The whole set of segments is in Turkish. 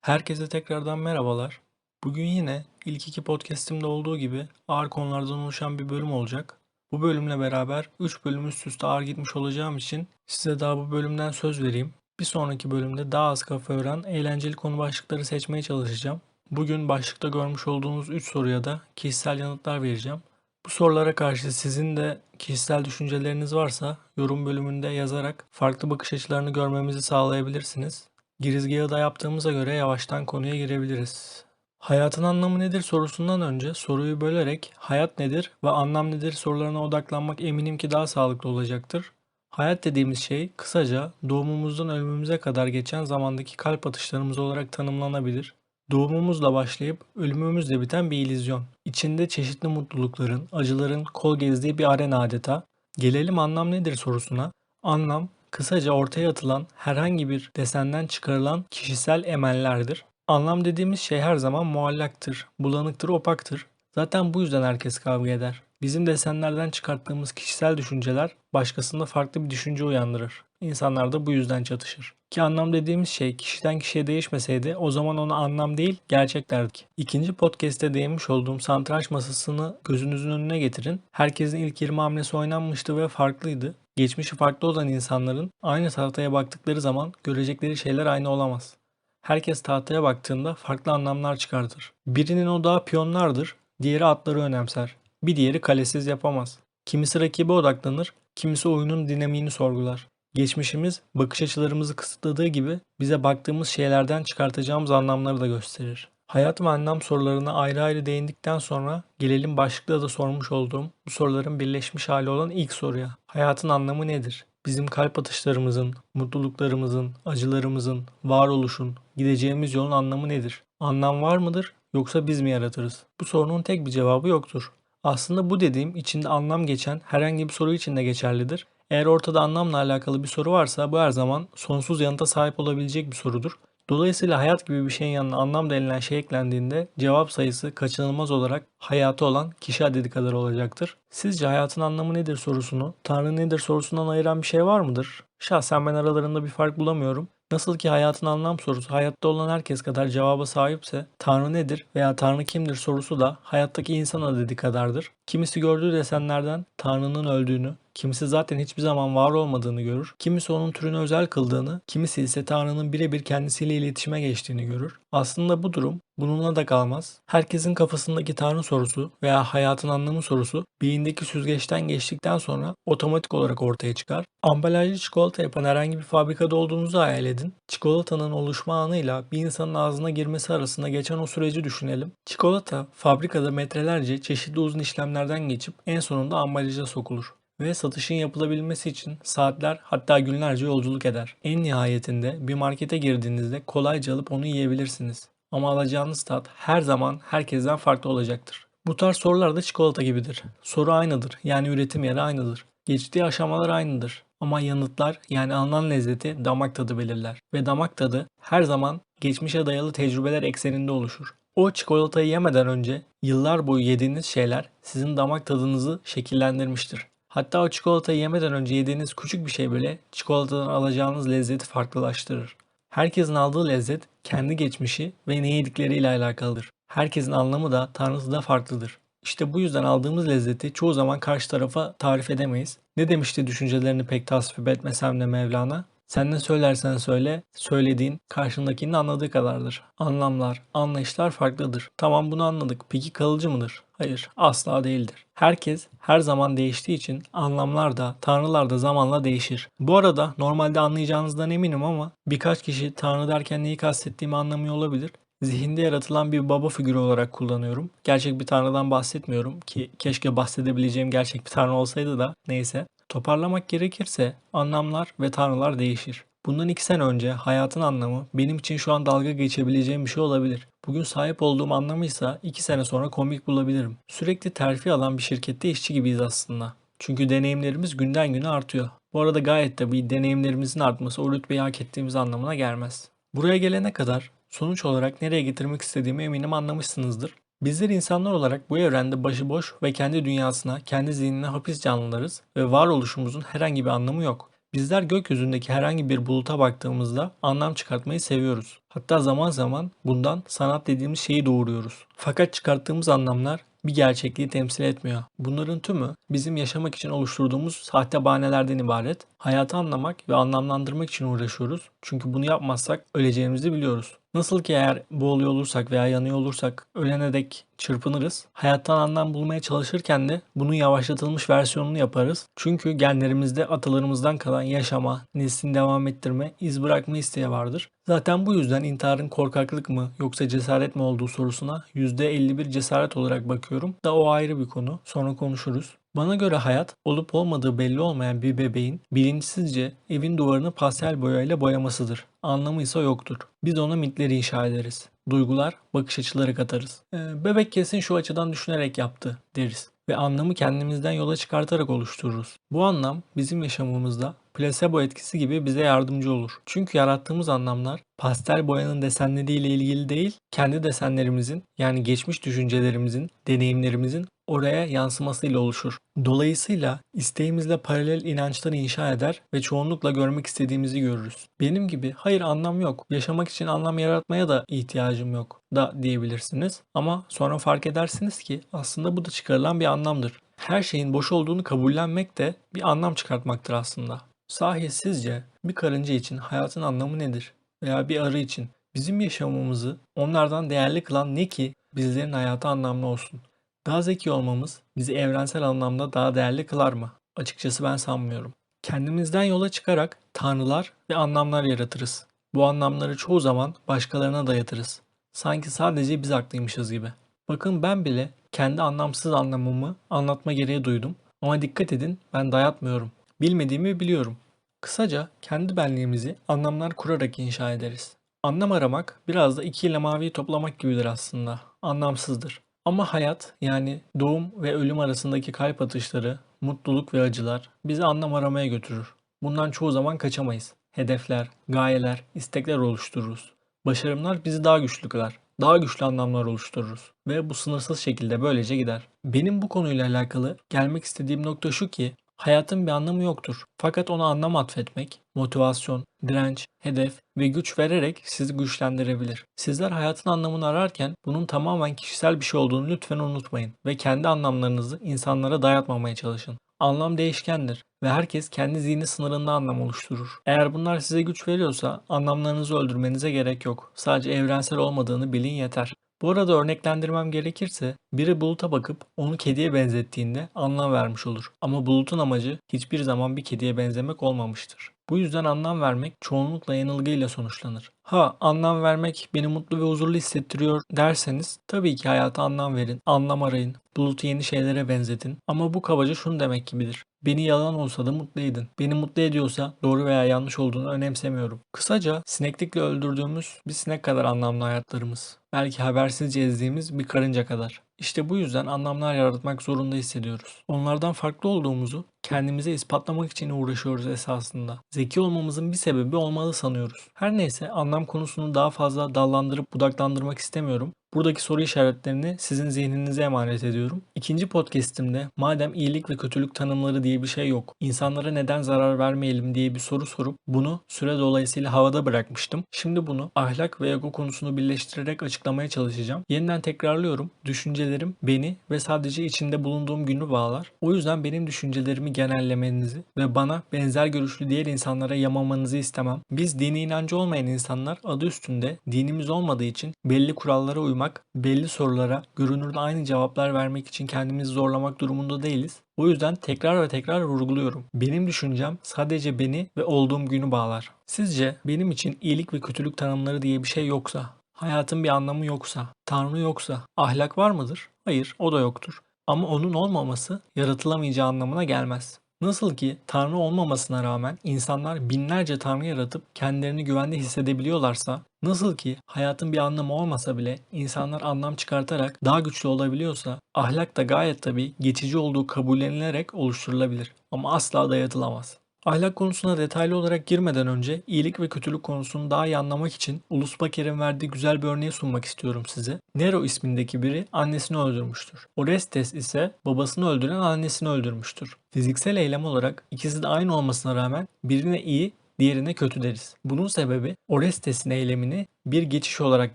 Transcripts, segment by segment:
Herkese tekrardan merhabalar. Bugün yine ilk iki podcast'imde olduğu gibi ağır konulardan oluşan bir bölüm olacak. Bu bölümle beraber 3 bölüm üst üste ağır gitmiş olacağım için size daha bu bölümden söz vereyim. Bir sonraki bölümde daha az kafa yoran eğlenceli konu başlıkları seçmeye çalışacağım. Bugün başlıkta görmüş olduğunuz 3 soruya da kişisel yanıtlar vereceğim. Bu sorulara karşı sizin de kişisel düşünceleriniz varsa yorum bölümünde yazarak farklı bakış açılarını görmemizi sağlayabilirsiniz. Girizgahı da yaptığımıza göre yavaştan konuya girebiliriz. Hayatın anlamı nedir sorusundan önce soruyu bölerek hayat nedir ve anlam nedir sorularına odaklanmak eminim ki daha sağlıklı olacaktır. Hayat dediğimiz şey kısaca doğumumuzdan ölümümüze kadar geçen zamandaki kalp atışlarımız olarak tanımlanabilir. Doğumumuzla başlayıp ölümümüzle biten bir illüzyon. İçinde çeşitli mutlulukların, acıların kol gezdiği bir arena adeta. Gelelim anlam nedir sorusuna. Anlam kısaca ortaya atılan herhangi bir desenden çıkarılan kişisel emellerdir. Anlam dediğimiz şey her zaman muallaktır, bulanıktır, opaktır. Zaten bu yüzden herkes kavga eder. Bizim desenlerden çıkarttığımız kişisel düşünceler başkasında farklı bir düşünce uyandırır. İnsanlar da bu yüzden çatışır. Ki anlam dediğimiz şey kişiden kişiye değişmeseydi o zaman ona anlam değil gerçek derdik. İkinci podcast'te değinmiş olduğum santraç masasını gözünüzün önüne getirin. Herkesin ilk 20 hamlesi oynanmıştı ve farklıydı. Geçmişi farklı olan insanların aynı tahtaya baktıkları zaman görecekleri şeyler aynı olamaz. Herkes tahtaya baktığında farklı anlamlar çıkartır. Birinin odağı piyonlardır, diğeri atları önemser. Bir diğeri kalesiz yapamaz. Kimisi rakibe odaklanır, kimisi oyunun dinamiğini sorgular. Geçmişimiz bakış açılarımızı kısıtladığı gibi bize baktığımız şeylerden çıkartacağımız anlamları da gösterir. Hayat ve anlam sorularına ayrı ayrı değindikten sonra gelelim başlıkta da sormuş olduğum bu soruların birleşmiş hali olan ilk soruya. Hayatın anlamı nedir? Bizim kalp atışlarımızın, mutluluklarımızın, acılarımızın, varoluşun, gideceğimiz yolun anlamı nedir? Anlam var mıdır yoksa biz mi yaratırız? Bu sorunun tek bir cevabı yoktur. Aslında bu dediğim içinde anlam geçen herhangi bir soru için de geçerlidir. Eğer ortada anlamla alakalı bir soru varsa bu her zaman sonsuz yanıta sahip olabilecek bir sorudur. Dolayısıyla hayat gibi bir şeyin yanına anlam denilen şey eklendiğinde cevap sayısı kaçınılmaz olarak hayatı olan kişi adedi kadar olacaktır. Sizce hayatın anlamı nedir sorusunu, Tanrı nedir sorusundan ayıran bir şey var mıdır? Şahsen ben aralarında bir fark bulamıyorum. Nasıl ki hayatın anlam sorusu hayatta olan herkes kadar cevaba sahipse Tanrı nedir veya Tanrı kimdir sorusu da hayattaki insan adedi kadardır. Kimisi gördüğü desenlerden Tanrı'nın öldüğünü, kimisi zaten hiçbir zaman var olmadığını görür, kimisi onun türünü özel kıldığını, kimisi ise Tanrı'nın birebir kendisiyle iletişime geçtiğini görür. Aslında bu durum bununla da kalmaz. Herkesin kafasındaki Tanrı sorusu veya hayatın anlamı sorusu beyindeki süzgeçten geçtikten sonra otomatik olarak ortaya çıkar. Ambalajlı çikolata yapan herhangi bir fabrikada olduğunuzu hayal edin. Çikolatanın oluşma anıyla bir insanın ağzına girmesi arasında geçen o süreci düşünelim. Çikolata fabrikada metrelerce çeşitli uzun işlemlerden geçip en sonunda ambalaja sokulur ve satışın yapılabilmesi için saatler hatta günlerce yolculuk eder. En nihayetinde bir markete girdiğinizde kolayca alıp onu yiyebilirsiniz. Ama alacağınız tat her zaman herkesten farklı olacaktır. Bu tarz sorular da çikolata gibidir. Soru aynıdır yani üretim yeri aynıdır. Geçtiği aşamalar aynıdır. Ama yanıtlar yani alınan lezzeti damak tadı belirler. Ve damak tadı her zaman geçmişe dayalı tecrübeler ekseninde oluşur. O çikolatayı yemeden önce yıllar boyu yediğiniz şeyler sizin damak tadınızı şekillendirmiştir. Hatta o çikolatayı yemeden önce yediğiniz küçük bir şey bile çikolatadan alacağınız lezzeti farklılaştırır. Herkesin aldığı lezzet kendi geçmişi ve ne yedikleriyle alakalıdır. Herkesin anlamı da tanrısı da farklıdır. İşte bu yüzden aldığımız lezzeti çoğu zaman karşı tarafa tarif edemeyiz. Ne demişti düşüncelerini pek tasvip etmesem de Mevlana? Sen ne söylersen söyle, söylediğin karşındakinin anladığı kadardır. Anlamlar, anlayışlar farklıdır. Tamam bunu anladık. Peki kalıcı mıdır? Hayır, asla değildir. Herkes her zaman değiştiği için anlamlar da, tanrılar da zamanla değişir. Bu arada normalde anlayacağınızdan eminim ama birkaç kişi tanrı derken neyi kastettiğimi anlamıyor olabilir. Zihinde yaratılan bir baba figürü olarak kullanıyorum. Gerçek bir tanrıdan bahsetmiyorum ki keşke bahsedebileceğim gerçek bir tanrı olsaydı da neyse. Toparlamak gerekirse anlamlar ve tanrılar değişir. Bundan iki sene önce hayatın anlamı benim için şu an dalga geçebileceğim bir şey olabilir. Bugün sahip olduğum anlamıysa iki sene sonra komik bulabilirim. Sürekli terfi alan bir şirkette işçi gibiyiz aslında. Çünkü deneyimlerimiz günden güne artıyor. Bu arada gayet de bir deneyimlerimizin artması o rütbeyi hak ettiğimiz anlamına gelmez. Buraya gelene kadar sonuç olarak nereye getirmek istediğimi eminim anlamışsınızdır. Bizler insanlar olarak bu evrende başıboş ve kendi dünyasına, kendi zihnine hapis canlılarız ve varoluşumuzun herhangi bir anlamı yok. Bizler gökyüzündeki herhangi bir buluta baktığımızda anlam çıkartmayı seviyoruz. Hatta zaman zaman bundan sanat dediğimiz şeyi doğuruyoruz. Fakat çıkarttığımız anlamlar bir gerçekliği temsil etmiyor. Bunların tümü bizim yaşamak için oluşturduğumuz sahte bahanelerden ibaret. Hayatı anlamak ve anlamlandırmak için uğraşıyoruz. Çünkü bunu yapmazsak öleceğimizi biliyoruz. Nasıl ki eğer boğuluyor olursak veya yanıyor olursak ölene dek çırpınırız. Hayattan anlam bulmaya çalışırken de bunun yavaşlatılmış versiyonunu yaparız. Çünkü genlerimizde atalarımızdan kalan yaşama, neslini devam ettirme, iz bırakma isteği vardır. Zaten bu yüzden intiharın korkaklık mı yoksa cesaret mi olduğu sorusuna %51 cesaret olarak bakıyorum. Da o ayrı bir konu. Sonra konuşuruz. Bana göre hayat olup olmadığı belli olmayan bir bebeğin bilinçsizce evin duvarını pastel boyayla boyamasıdır. Anlamı ise yoktur. Biz ona mitleri inşa ederiz. Duygular, bakış açıları katarız. Ee, bebek kesin şu açıdan düşünerek yaptı deriz ve anlamı kendimizden yola çıkartarak oluştururuz. Bu anlam bizim yaşamımızda plasebo etkisi gibi bize yardımcı olur. Çünkü yarattığımız anlamlar pastel boyanın desenleriyle ilgili değil, kendi desenlerimizin yani geçmiş düşüncelerimizin, deneyimlerimizin oraya yansımasıyla oluşur. Dolayısıyla isteğimizle paralel inançları inşa eder ve çoğunlukla görmek istediğimizi görürüz. Benim gibi hayır anlam yok, yaşamak için anlam yaratmaya da ihtiyacım yok da diyebilirsiniz. Ama sonra fark edersiniz ki aslında bu da çıkarılan bir anlamdır. Her şeyin boş olduğunu kabullenmek de bir anlam çıkartmaktır aslında. Sahi sizce bir karınca için hayatın anlamı nedir? Veya bir arı için bizim yaşamımızı onlardan değerli kılan ne ki bizlerin hayatı anlamlı olsun? Daha zeki olmamız bizi evrensel anlamda daha değerli kılar mı? Açıkçası ben sanmıyorum. Kendimizden yola çıkarak tanrılar ve anlamlar yaratırız. Bu anlamları çoğu zaman başkalarına dayatırız. Sanki sadece biz haklıymışız gibi. Bakın ben bile kendi anlamsız anlamımı anlatma gereği duydum. Ama dikkat edin ben dayatmıyorum. Bilmediğimi biliyorum. Kısaca kendi benliğimizi anlamlar kurarak inşa ederiz. Anlam aramak biraz da iki ile maviyi toplamak gibidir aslında. Anlamsızdır. Ama hayat yani doğum ve ölüm arasındaki kalp atışları, mutluluk ve acılar bizi anlam aramaya götürür. Bundan çoğu zaman kaçamayız. Hedefler, gayeler, istekler oluştururuz. Başarımlar bizi daha güçlü kılar. Daha güçlü anlamlar oluştururuz. Ve bu sınırsız şekilde böylece gider. Benim bu konuyla alakalı gelmek istediğim nokta şu ki hayatın bir anlamı yoktur. Fakat ona anlam atfetmek, motivasyon, direnç, hedef ve güç vererek sizi güçlendirebilir. Sizler hayatın anlamını ararken bunun tamamen kişisel bir şey olduğunu lütfen unutmayın ve kendi anlamlarınızı insanlara dayatmamaya çalışın. Anlam değişkendir ve herkes kendi zihni sınırında anlam oluşturur. Eğer bunlar size güç veriyorsa anlamlarınızı öldürmenize gerek yok. Sadece evrensel olmadığını bilin yeter. Bu arada örneklendirmem gerekirse biri buluta bakıp onu kediye benzettiğinde anlam vermiş olur. Ama bulutun amacı hiçbir zaman bir kediye benzemek olmamıştır. Bu yüzden anlam vermek çoğunlukla yanılgıyla sonuçlanır. Ha anlam vermek beni mutlu ve huzurlu hissettiriyor derseniz tabii ki hayata anlam verin, anlam arayın, bulutu yeni şeylere benzetin. Ama bu kabaca şunu demek gibidir. Beni yalan olsa da mutlu edin. Beni mutlu ediyorsa doğru veya yanlış olduğunu önemsemiyorum. Kısaca sineklikle öldürdüğümüz bir sinek kadar anlamlı hayatlarımız. Belki habersizce ezdiğimiz bir karınca kadar. İşte bu yüzden anlamlar yaratmak zorunda hissediyoruz. Onlardan farklı olduğumuzu kendimize ispatlamak için uğraşıyoruz esasında. Zeki olmamızın bir sebebi olmalı sanıyoruz. Her neyse anlam konusunu daha fazla dallandırıp budaklandırmak istemiyorum. Buradaki soru işaretlerini sizin zihninize emanet ediyorum. İkinci podcastimde madem iyilik ve kötülük tanımları diye bir şey yok, insanlara neden zarar vermeyelim diye bir soru sorup bunu süre dolayısıyla havada bırakmıştım. Şimdi bunu ahlak ve ego konusunu birleştirerek açıklamaya çalışacağım. Yeniden tekrarlıyorum. Düşüncelerim beni ve sadece içinde bulunduğum günü bağlar. O yüzden benim düşüncelerimi genellemenizi ve bana benzer görüşlü diğer insanlara yamamanızı istemem. Biz dini inancı olmayan insanlar adı üstünde dinimiz olmadığı için belli kurallara uymak sormak, belli sorulara görünürde aynı cevaplar vermek için kendimizi zorlamak durumunda değiliz. O yüzden tekrar ve tekrar vurguluyorum. Benim düşüncem sadece beni ve olduğum günü bağlar. Sizce benim için iyilik ve kötülük tanımları diye bir şey yoksa, hayatın bir anlamı yoksa, Tanrı yoksa, ahlak var mıdır? Hayır, o da yoktur. Ama onun olmaması yaratılamayacağı anlamına gelmez. Nasıl ki Tanrı olmamasına rağmen insanlar binlerce Tanrı yaratıp kendilerini güvende hissedebiliyorlarsa, nasıl ki hayatın bir anlamı olmasa bile insanlar anlam çıkartarak daha güçlü olabiliyorsa, ahlak da gayet tabi geçici olduğu kabullenilerek oluşturulabilir ama asla dayatılamaz. Ahlak konusuna detaylı olarak girmeden önce iyilik ve kötülük konusunu daha iyi anlamak için Ulus Baker'in verdiği güzel bir örneği sunmak istiyorum size. Nero ismindeki biri annesini öldürmüştür. Orestes ise babasını öldüren annesini öldürmüştür. Fiziksel eylem olarak ikisi de aynı olmasına rağmen birine iyi, diğerine kötü deriz. Bunun sebebi Orestes'in eylemini bir geçiş olarak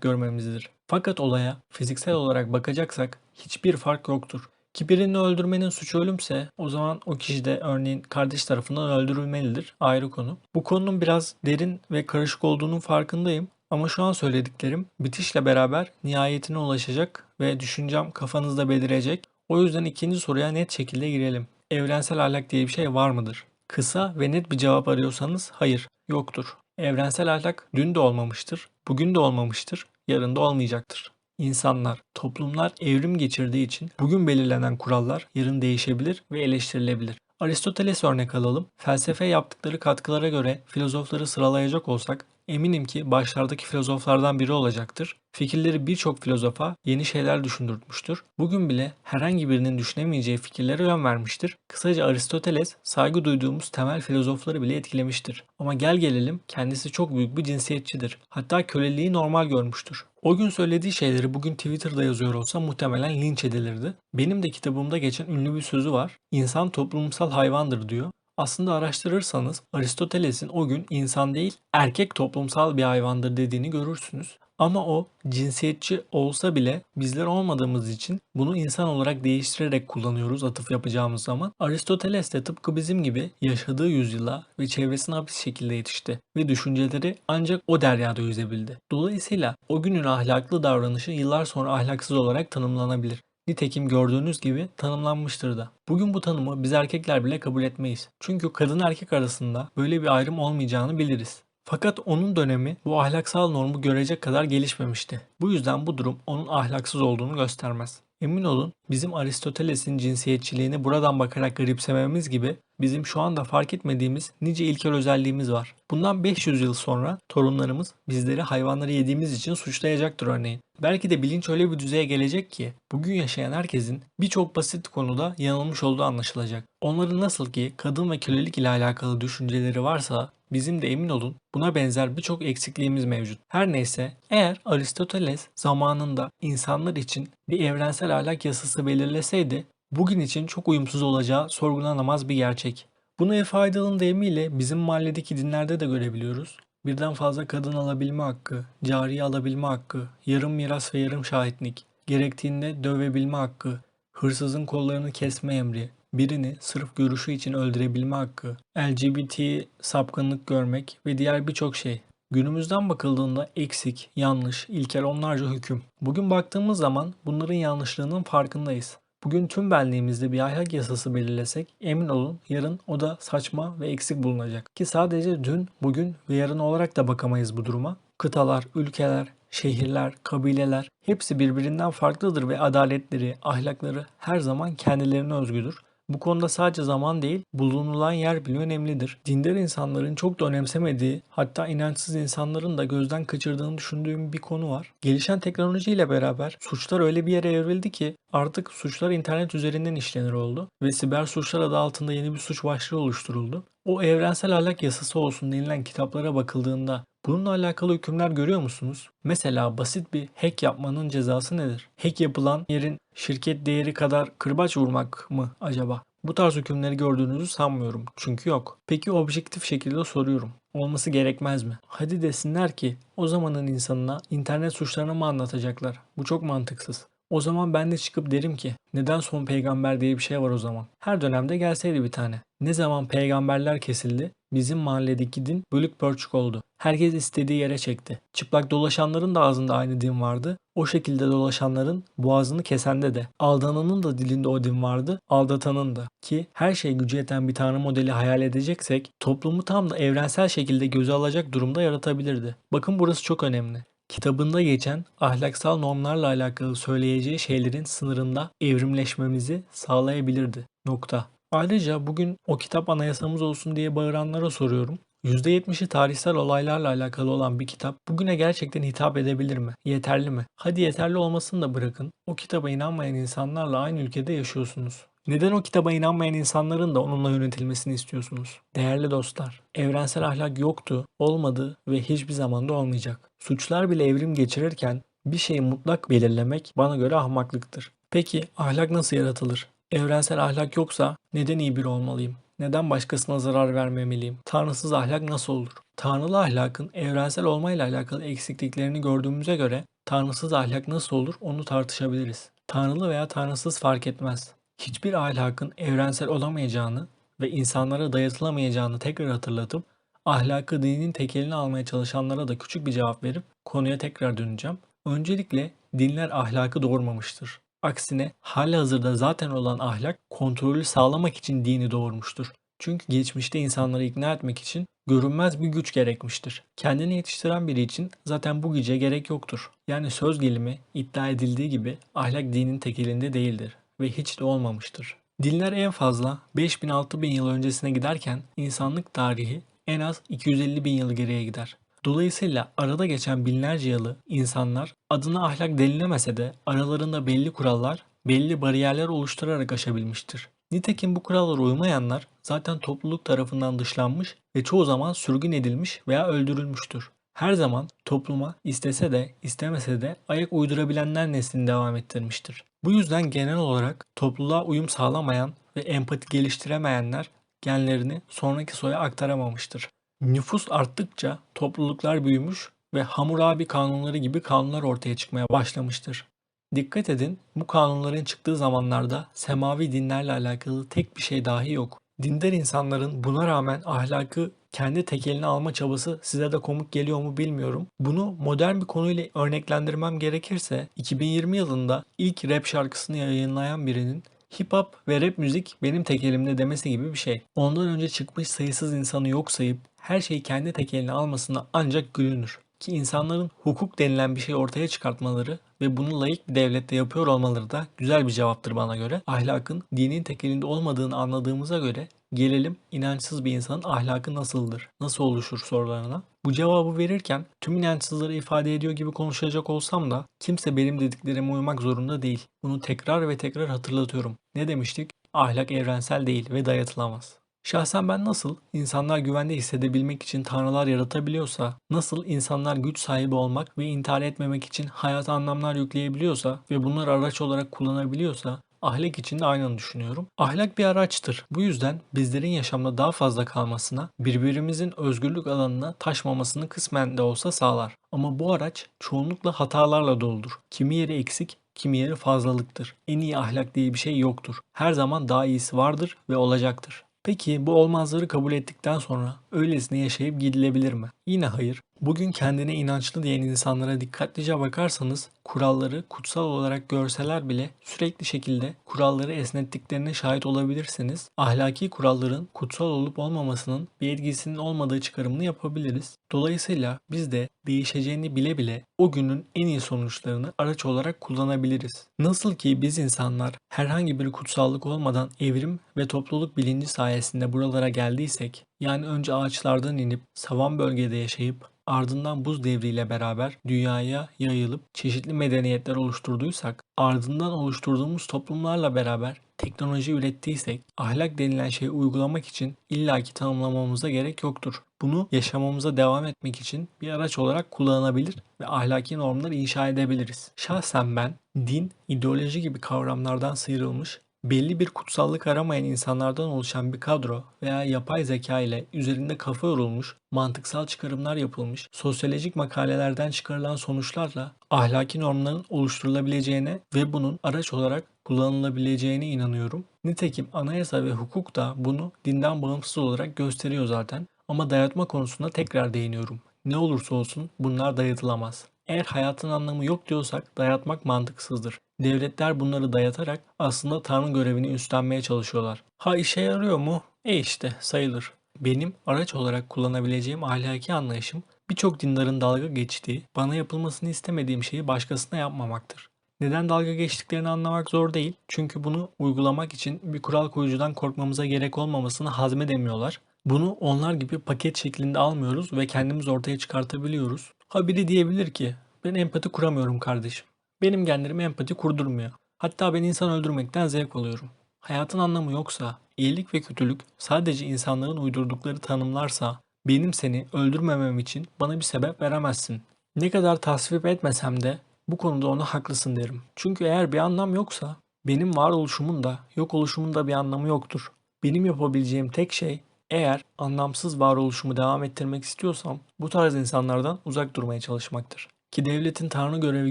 görmemizdir. Fakat olaya fiziksel olarak bakacaksak hiçbir fark yoktur. Ki birini öldürmenin suçu ölümse o zaman o kişi de örneğin kardeş tarafından öldürülmelidir. Ayrı konu. Bu konunun biraz derin ve karışık olduğunun farkındayım. Ama şu an söylediklerim bitişle beraber nihayetine ulaşacak ve düşüncem kafanızda belirecek. O yüzden ikinci soruya net şekilde girelim. Evrensel ahlak diye bir şey var mıdır? Kısa ve net bir cevap arıyorsanız hayır, yoktur. Evrensel ahlak dün de olmamıştır, bugün de olmamıştır, yarın da olmayacaktır. İnsanlar, toplumlar evrim geçirdiği için bugün belirlenen kurallar yarın değişebilir ve eleştirilebilir. Aristoteles örnek alalım. Felsefe yaptıkları katkılara göre filozofları sıralayacak olsak eminim ki başlardaki filozoflardan biri olacaktır. Fikirleri birçok filozofa yeni şeyler düşündürtmüştür. Bugün bile herhangi birinin düşünemeyeceği fikirlere yön vermiştir. Kısaca Aristoteles saygı duyduğumuz temel filozofları bile etkilemiştir. Ama gel gelelim kendisi çok büyük bir cinsiyetçidir. Hatta köleliği normal görmüştür. O gün söylediği şeyleri bugün Twitter'da yazıyor olsa muhtemelen linç edilirdi. Benim de kitabımda geçen ünlü bir sözü var. İnsan toplumsal hayvandır diyor. Aslında araştırırsanız Aristoteles'in o gün insan değil erkek toplumsal bir hayvandır dediğini görürsünüz. Ama o cinsiyetçi olsa bile bizler olmadığımız için bunu insan olarak değiştirerek kullanıyoruz atıf yapacağımız zaman. Aristoteles de tıpkı bizim gibi yaşadığı yüzyıla ve çevresine hapis şekilde yetişti ve düşünceleri ancak o deryada yüzebildi. Dolayısıyla o günün ahlaklı davranışı yıllar sonra ahlaksız olarak tanımlanabilir. Nitekim gördüğünüz gibi tanımlanmıştır da. Bugün bu tanımı biz erkekler bile kabul etmeyiz. Çünkü kadın erkek arasında böyle bir ayrım olmayacağını biliriz. Fakat onun dönemi bu ahlaksal normu görecek kadar gelişmemişti. Bu yüzden bu durum onun ahlaksız olduğunu göstermez. Emin olun bizim Aristoteles'in cinsiyetçiliğini buradan bakarak garipsememiz gibi bizim şu anda fark etmediğimiz nice ilkel özelliğimiz var. Bundan 500 yıl sonra torunlarımız bizleri hayvanları yediğimiz için suçlayacaktır örneğin. Belki de bilinç öyle bir düzeye gelecek ki bugün yaşayan herkesin birçok basit konuda yanılmış olduğu anlaşılacak. Onların nasıl ki kadın ve kölelik ile alakalı düşünceleri varsa bizim de emin olun buna benzer birçok eksikliğimiz mevcut. Her neyse eğer Aristoteles zamanında insanlar için bir evrensel ahlak yasası belirleseydi bugün için çok uyumsuz olacağı sorgulanamaz bir gerçek. Bunu Efe Aydal'ın deyimiyle bizim mahalledeki dinlerde de görebiliyoruz. Birden fazla kadın alabilme hakkı, cariye alabilme hakkı, yarım miras ve yarım şahitlik, gerektiğinde dövebilme hakkı, hırsızın kollarını kesme emri, birini sırf görüşü için öldürebilme hakkı, LGBT sapkınlık görmek ve diğer birçok şey. Günümüzden bakıldığında eksik, yanlış, ilkel onlarca hüküm. Bugün baktığımız zaman bunların yanlışlığının farkındayız. Bugün tüm benliğimizde bir ahlak yasası belirlesek emin olun yarın o da saçma ve eksik bulunacak. Ki sadece dün, bugün ve yarın olarak da bakamayız bu duruma. Kıtalar, ülkeler, şehirler, kabileler hepsi birbirinden farklıdır ve adaletleri, ahlakları her zaman kendilerine özgüdür. Bu konuda sadece zaman değil, bulunulan yer bile önemlidir. Dindar insanların çok da önemsemediği, hatta inançsız insanların da gözden kaçırdığını düşündüğüm bir konu var. Gelişen teknolojiyle beraber suçlar öyle bir yere evrildi ki artık suçlar internet üzerinden işlenir oldu ve siber suçlar adı altında yeni bir suç başlığı oluşturuldu. O evrensel ahlak yasası olsun denilen kitaplara bakıldığında Bununla alakalı hükümler görüyor musunuz? Mesela basit bir hack yapmanın cezası nedir? Hack yapılan yerin şirket değeri kadar kırbaç vurmak mı acaba? Bu tarz hükümleri gördüğünüzü sanmıyorum. Çünkü yok. Peki objektif şekilde soruyorum. Olması gerekmez mi? Hadi desinler ki o zamanın insanına internet suçlarını mı anlatacaklar? Bu çok mantıksız. O zaman ben de çıkıp derim ki neden son peygamber diye bir şey var o zaman? Her dönemde gelseydi bir tane. Ne zaman peygamberler kesildi bizim mahalledeki din bölük pörçük oldu. Herkes istediği yere çekti. Çıplak dolaşanların da ağzında aynı din vardı. O şekilde dolaşanların boğazını kesende de. Aldananın da dilinde o din vardı, aldatanın da. Ki her şey gücü yeten bir tanrı modeli hayal edeceksek toplumu tam da evrensel şekilde göze alacak durumda yaratabilirdi. Bakın burası çok önemli kitabında geçen ahlaksal normlarla alakalı söyleyeceği şeylerin sınırında evrimleşmemizi sağlayabilirdi. Nokta. Ayrıca bugün o kitap anayasamız olsun diye bağıranlara soruyorum. %70'i tarihsel olaylarla alakalı olan bir kitap bugüne gerçekten hitap edebilir mi? Yeterli mi? Hadi yeterli olmasını da bırakın. O kitaba inanmayan insanlarla aynı ülkede yaşıyorsunuz. Neden o kitaba inanmayan insanların da onunla yönetilmesini istiyorsunuz? Değerli dostlar, evrensel ahlak yoktu, olmadı ve hiçbir zaman da olmayacak. Suçlar bile evrim geçirirken bir şeyi mutlak belirlemek bana göre ahmaklıktır. Peki ahlak nasıl yaratılır? Evrensel ahlak yoksa neden iyi biri olmalıyım? Neden başkasına zarar vermemeliyim? Tanrısız ahlak nasıl olur? Tanrılı ahlakın evrensel olmayla alakalı eksikliklerini gördüğümüze göre tanrısız ahlak nasıl olur onu tartışabiliriz. Tanrılı veya tanrısız fark etmez. Hiçbir ahlakın evrensel olamayacağını ve insanlara dayatılamayacağını tekrar hatırlatıp ahlakı dinin tekelini almaya çalışanlara da küçük bir cevap verip konuya tekrar döneceğim. Öncelikle dinler ahlakı doğurmamıştır. Aksine halihazırda zaten olan ahlak kontrolü sağlamak için dini doğurmuştur. Çünkü geçmişte insanları ikna etmek için görünmez bir güç gerekmiştir. Kendini yetiştiren biri için zaten bu güce gerek yoktur. Yani söz gelimi iddia edildiği gibi ahlak dinin tekelinde değildir ve hiç de olmamıştır. Dinler en fazla 5000-6000 yıl öncesine giderken insanlık tarihi en az 250 bin yıl geriye gider. Dolayısıyla arada geçen binlerce yılı insanlar adına ahlak denilemese de aralarında belli kurallar, belli bariyerler oluşturarak aşabilmiştir. Nitekim bu kurallara uymayanlar zaten topluluk tarafından dışlanmış ve çoğu zaman sürgün edilmiş veya öldürülmüştür. Her zaman topluma istese de istemese de ayak uydurabilenler neslini devam ettirmiştir. Bu yüzden genel olarak topluluğa uyum sağlamayan ve empati geliştiremeyenler genlerini sonraki soya aktaramamıştır. Nüfus arttıkça topluluklar büyümüş ve Hammurabi kanunları gibi kanunlar ortaya çıkmaya başlamıştır. Dikkat edin bu kanunların çıktığı zamanlarda semavi dinlerle alakalı tek bir şey dahi yok. Dindar insanların buna rağmen ahlakı kendi tekeline alma çabası size de komik geliyor mu bilmiyorum. Bunu modern bir konuyla örneklendirmem gerekirse 2020 yılında ilk rap şarkısını yayınlayan birinin hip hop ve rap müzik benim tekelimde demesi gibi bir şey. Ondan önce çıkmış sayısız insanı yok sayıp her şeyi kendi tekeline almasına ancak gülünür. Ki insanların hukuk denilen bir şey ortaya çıkartmaları ve bunu layık bir devlette yapıyor olmaları da güzel bir cevaptır bana göre. Ahlakın dinin tekelinde olmadığını anladığımıza göre gelelim inançsız bir insanın ahlakı nasıldır, nasıl oluşur sorularına. Bu cevabı verirken tüm inançsızları ifade ediyor gibi konuşacak olsam da kimse benim dediklerime uymak zorunda değil. Bunu tekrar ve tekrar hatırlatıyorum. Ne demiştik? Ahlak evrensel değil ve dayatılamaz. Şahsen ben nasıl insanlar güvende hissedebilmek için tanrılar yaratabiliyorsa, nasıl insanlar güç sahibi olmak ve intihar etmemek için hayata anlamlar yükleyebiliyorsa ve bunları araç olarak kullanabiliyorsa ahlak için de aynını düşünüyorum. Ahlak bir araçtır. Bu yüzden bizlerin yaşamda daha fazla kalmasına, birbirimizin özgürlük alanına taşmamasını kısmen de olsa sağlar. Ama bu araç çoğunlukla hatalarla doludur. Kimi yeri eksik, kimi yeri fazlalıktır. En iyi ahlak diye bir şey yoktur. Her zaman daha iyisi vardır ve olacaktır. Peki bu olmazları kabul ettikten sonra öylesine yaşayıp gidilebilir mi? Yine hayır. Bugün kendine inançlı diyen insanlara dikkatlice bakarsanız kuralları kutsal olarak görseler bile sürekli şekilde kuralları esnettiklerine şahit olabilirsiniz. Ahlaki kuralların kutsal olup olmamasının bir etkisinin olmadığı çıkarımını yapabiliriz. Dolayısıyla biz de değişeceğini bile bile o günün en iyi sonuçlarını araç olarak kullanabiliriz. Nasıl ki biz insanlar herhangi bir kutsallık olmadan evrim ve topluluk bilinci sayesinde buralara geldiysek, yani önce ağaçlardan inip savan bölgede yaşayıp ardından buz devriyle beraber dünyaya yayılıp çeşitli medeniyetler oluşturduysak, ardından oluşturduğumuz toplumlarla beraber teknoloji ürettiysek, ahlak denilen şeyi uygulamak için illaki tanımlamamıza gerek yoktur. Bunu yaşamamıza devam etmek için bir araç olarak kullanabilir ve ahlaki normlar inşa edebiliriz. Şahsen ben din, ideoloji gibi kavramlardan sıyrılmış belli bir kutsallık aramayan insanlardan oluşan bir kadro veya yapay zeka ile üzerinde kafa yorulmuş, mantıksal çıkarımlar yapılmış, sosyolojik makalelerden çıkarılan sonuçlarla ahlaki normların oluşturulabileceğine ve bunun araç olarak kullanılabileceğine inanıyorum. Nitekim anayasa ve hukuk da bunu dinden bağımsız olarak gösteriyor zaten. Ama dayatma konusunda tekrar değiniyorum. Ne olursa olsun bunlar dayatılamaz. Eğer hayatın anlamı yok diyorsak dayatmak mantıksızdır. Devletler bunları dayatarak aslında Tanrı görevini üstlenmeye çalışıyorlar. Ha işe yarıyor mu? E işte sayılır. Benim araç olarak kullanabileceğim ahlaki anlayışım birçok dindarın dalga geçtiği, bana yapılmasını istemediğim şeyi başkasına yapmamaktır. Neden dalga geçtiklerini anlamak zor değil. Çünkü bunu uygulamak için bir kural koyucudan korkmamıza gerek olmamasını hazmedemiyorlar. Bunu onlar gibi paket şeklinde almıyoruz ve kendimiz ortaya çıkartabiliyoruz. Ha biri diyebilir ki ben empati kuramıyorum kardeşim. Benim genlerim empati kurdurmuyor. Hatta ben insan öldürmekten zevk alıyorum. Hayatın anlamı yoksa, iyilik ve kötülük sadece insanların uydurdukları tanımlarsa, benim seni öldürmemem için bana bir sebep veremezsin. Ne kadar tasvip etmesem de bu konuda ona haklısın derim. Çünkü eğer bir anlam yoksa, benim varoluşumun da yok oluşumun da bir anlamı yoktur. Benim yapabileceğim tek şey eğer anlamsız varoluşumu devam ettirmek istiyorsam bu tarz insanlardan uzak durmaya çalışmaktır. Ki devletin tanrı görevi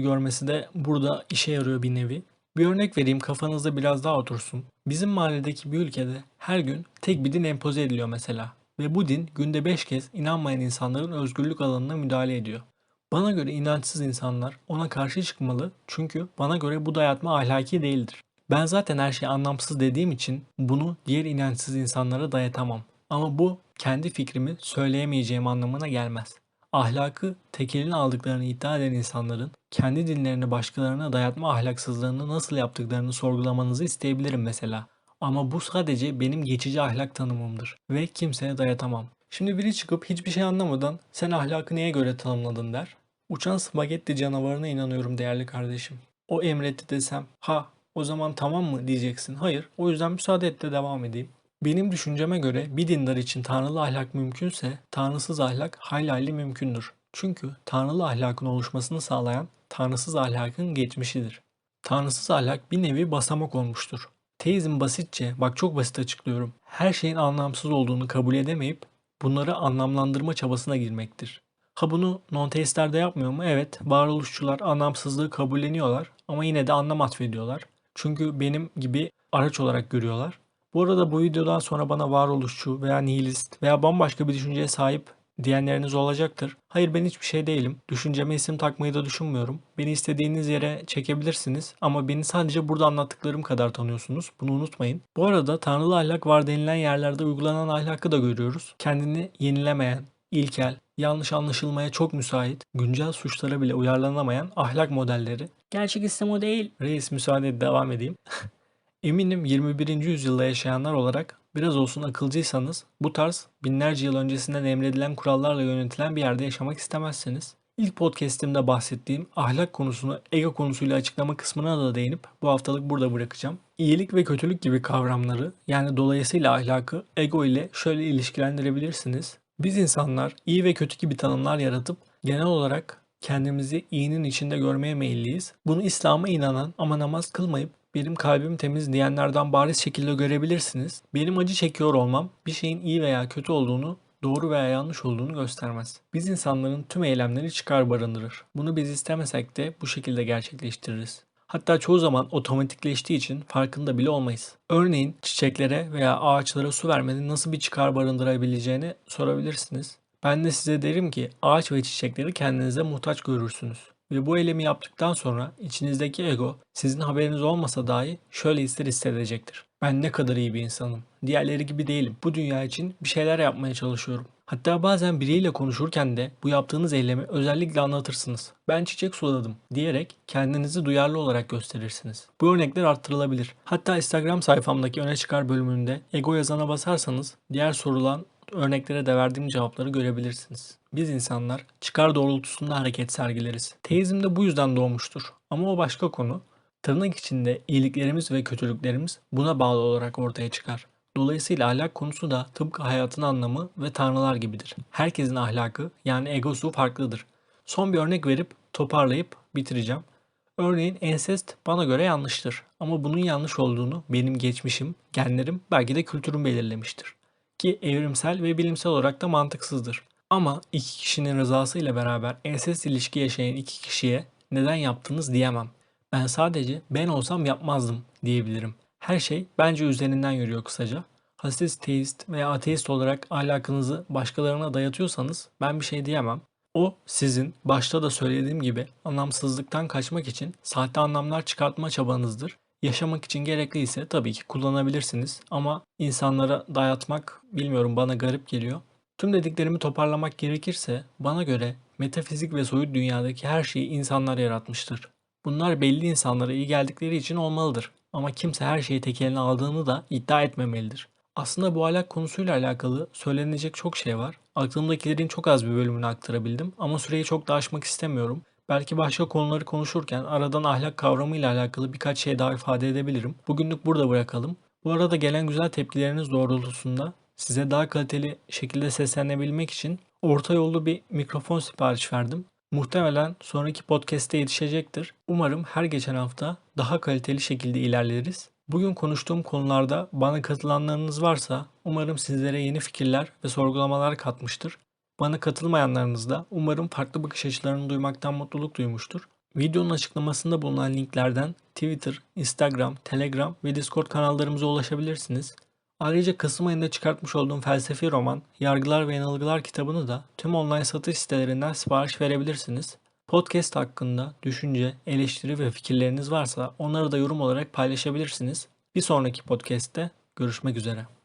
görmesi de burada işe yarıyor bir nevi. Bir örnek vereyim kafanızda biraz daha otursun. Bizim mahalledeki bir ülkede her gün tek bir din empoze ediliyor mesela. Ve bu din günde 5 kez inanmayan insanların özgürlük alanına müdahale ediyor. Bana göre inançsız insanlar ona karşı çıkmalı çünkü bana göre bu dayatma ahlaki değildir. Ben zaten her şey anlamsız dediğim için bunu diğer inançsız insanlara dayatamam. Ama bu kendi fikrimi söyleyemeyeceğim anlamına gelmez. Ahlakı tekelini aldıklarını iddia eden insanların kendi dinlerini başkalarına dayatma ahlaksızlığını nasıl yaptıklarını sorgulamanızı isteyebilirim mesela. Ama bu sadece benim geçici ahlak tanımımdır ve kimseye dayatamam. Şimdi biri çıkıp hiçbir şey anlamadan sen ahlakı neye göre tanımladın der. Uçan spagetti canavarına inanıyorum değerli kardeşim. O emretti desem ha o zaman tamam mı diyeceksin. Hayır o yüzden müsaade et de devam edeyim. Benim düşünceme göre bir dindar için tanrılı ahlak mümkünse tanrısız ahlak hayli mümkündür. Çünkü tanrılı ahlakın oluşmasını sağlayan tanrısız ahlakın geçmişidir. Tanrısız ahlak bir nevi basamak olmuştur. Teizm basitçe, bak çok basit açıklıyorum, her şeyin anlamsız olduğunu kabul edemeyip bunları anlamlandırma çabasına girmektir. Ha bunu non-teistler yapmıyor mu? Evet, varoluşçular anlamsızlığı kabulleniyorlar ama yine de anlam atfediyorlar. Çünkü benim gibi araç olarak görüyorlar. Bu arada bu videodan sonra bana varoluşçu veya nihilist veya bambaşka bir düşünceye sahip diyenleriniz olacaktır. Hayır ben hiçbir şey değilim. Düşünceme isim takmayı da düşünmüyorum. Beni istediğiniz yere çekebilirsiniz ama beni sadece burada anlattıklarım kadar tanıyorsunuz. Bunu unutmayın. Bu arada tanrılı ahlak var denilen yerlerde uygulanan ahlakı da görüyoruz. Kendini yenilemeyen, ilkel, yanlış anlaşılmaya çok müsait, güncel suçlara bile uyarlanamayan ahlak modelleri. Gerçek İslam o değil. Reis müsaade devam edeyim. Eminim 21. yüzyılda yaşayanlar olarak biraz olsun akılcıysanız bu tarz binlerce yıl öncesinden emredilen kurallarla yönetilen bir yerde yaşamak istemezsiniz. İlk podcast'imde bahsettiğim ahlak konusunu ego konusuyla açıklama kısmına da değinip bu haftalık burada bırakacağım. İyilik ve kötülük gibi kavramları yani dolayısıyla ahlakı ego ile şöyle ilişkilendirebilirsiniz. Biz insanlar iyi ve kötü gibi tanımlar yaratıp genel olarak kendimizi iyinin içinde görmeye meyilliyiz. Bunu İslam'a inanan ama namaz kılmayıp benim kalbim temiz diyenlerden bariz şekilde görebilirsiniz. Benim acı çekiyor olmam bir şeyin iyi veya kötü olduğunu doğru veya yanlış olduğunu göstermez. Biz insanların tüm eylemleri çıkar barındırır. Bunu biz istemesek de bu şekilde gerçekleştiririz. Hatta çoğu zaman otomatikleştiği için farkında bile olmayız. Örneğin çiçeklere veya ağaçlara su vermenin nasıl bir çıkar barındırabileceğini sorabilirsiniz. Ben de size derim ki ağaç ve çiçekleri kendinize muhtaç görürsünüz. Ve bu eylemi yaptıktan sonra içinizdeki ego sizin haberiniz olmasa dahi şöyle hisler hissedecektir. Ben ne kadar iyi bir insanım. Diğerleri gibi değilim. Bu dünya için bir şeyler yapmaya çalışıyorum. Hatta bazen biriyle konuşurken de bu yaptığınız eylemi özellikle anlatırsınız. Ben çiçek suladım diyerek kendinizi duyarlı olarak gösterirsiniz. Bu örnekler arttırılabilir. Hatta Instagram sayfamdaki öne çıkar bölümünde ego yazana basarsanız diğer sorulan örneklere de verdiğim cevapları görebilirsiniz. Biz insanlar çıkar doğrultusunda hareket sergileriz. Teizm de bu yüzden doğmuştur. Ama o başka konu. Tırnak içinde iyiliklerimiz ve kötülüklerimiz buna bağlı olarak ortaya çıkar. Dolayısıyla ahlak konusu da tıpkı hayatın anlamı ve tanrılar gibidir. Herkesin ahlakı yani egosu farklıdır. Son bir örnek verip toparlayıp bitireceğim. Örneğin ensest bana göre yanlıştır. Ama bunun yanlış olduğunu benim geçmişim, genlerim, belki de kültürüm belirlemiştir. Ki evrimsel ve bilimsel olarak da mantıksızdır. Ama iki kişinin rızasıyla beraber ensest ilişki yaşayan iki kişiye neden yaptınız diyemem. Ben sadece ben olsam yapmazdım diyebilirim. Her şey bence üzerinden yürüyor kısaca. Ha siz teist veya ateist olarak ahlakınızı başkalarına dayatıyorsanız ben bir şey diyemem. O sizin başta da söylediğim gibi anlamsızlıktan kaçmak için sahte anlamlar çıkartma çabanızdır. Yaşamak için gerekliyse tabii ki kullanabilirsiniz ama insanlara dayatmak bilmiyorum bana garip geliyor. Tüm dediklerimi toparlamak gerekirse bana göre metafizik ve soyut dünyadaki her şeyi insanlar yaratmıştır. Bunlar belli insanlara iyi geldikleri için olmalıdır. Ama kimse her şeyi tek eline aldığını da iddia etmemelidir. Aslında bu ahlak konusuyla alakalı söylenecek çok şey var. Aklımdakilerin çok az bir bölümünü aktarabildim ama süreyi çok da aşmak istemiyorum. Belki başka konuları konuşurken aradan ahlak kavramıyla alakalı birkaç şey daha ifade edebilirim. Bugünlük burada bırakalım. Bu arada gelen güzel tepkileriniz doğrultusunda size daha kaliteli şekilde seslenebilmek için orta yollu bir mikrofon sipariş verdim. Muhtemelen sonraki podcast'te yetişecektir. Umarım her geçen hafta daha kaliteli şekilde ilerleriz. Bugün konuştuğum konularda bana katılanlarınız varsa umarım sizlere yeni fikirler ve sorgulamalar katmıştır. Bana katılmayanlarınız da umarım farklı bakış açılarını duymaktan mutluluk duymuştur. Videonun açıklamasında bulunan linklerden Twitter, Instagram, Telegram ve Discord kanallarımıza ulaşabilirsiniz. Ayrıca Kasım ayında çıkartmış olduğum felsefi roman Yargılar ve Yanılgılar kitabını da tüm online satış sitelerinden sipariş verebilirsiniz. Podcast hakkında düşünce, eleştiri ve fikirleriniz varsa onları da yorum olarak paylaşabilirsiniz. Bir sonraki podcast'te görüşmek üzere.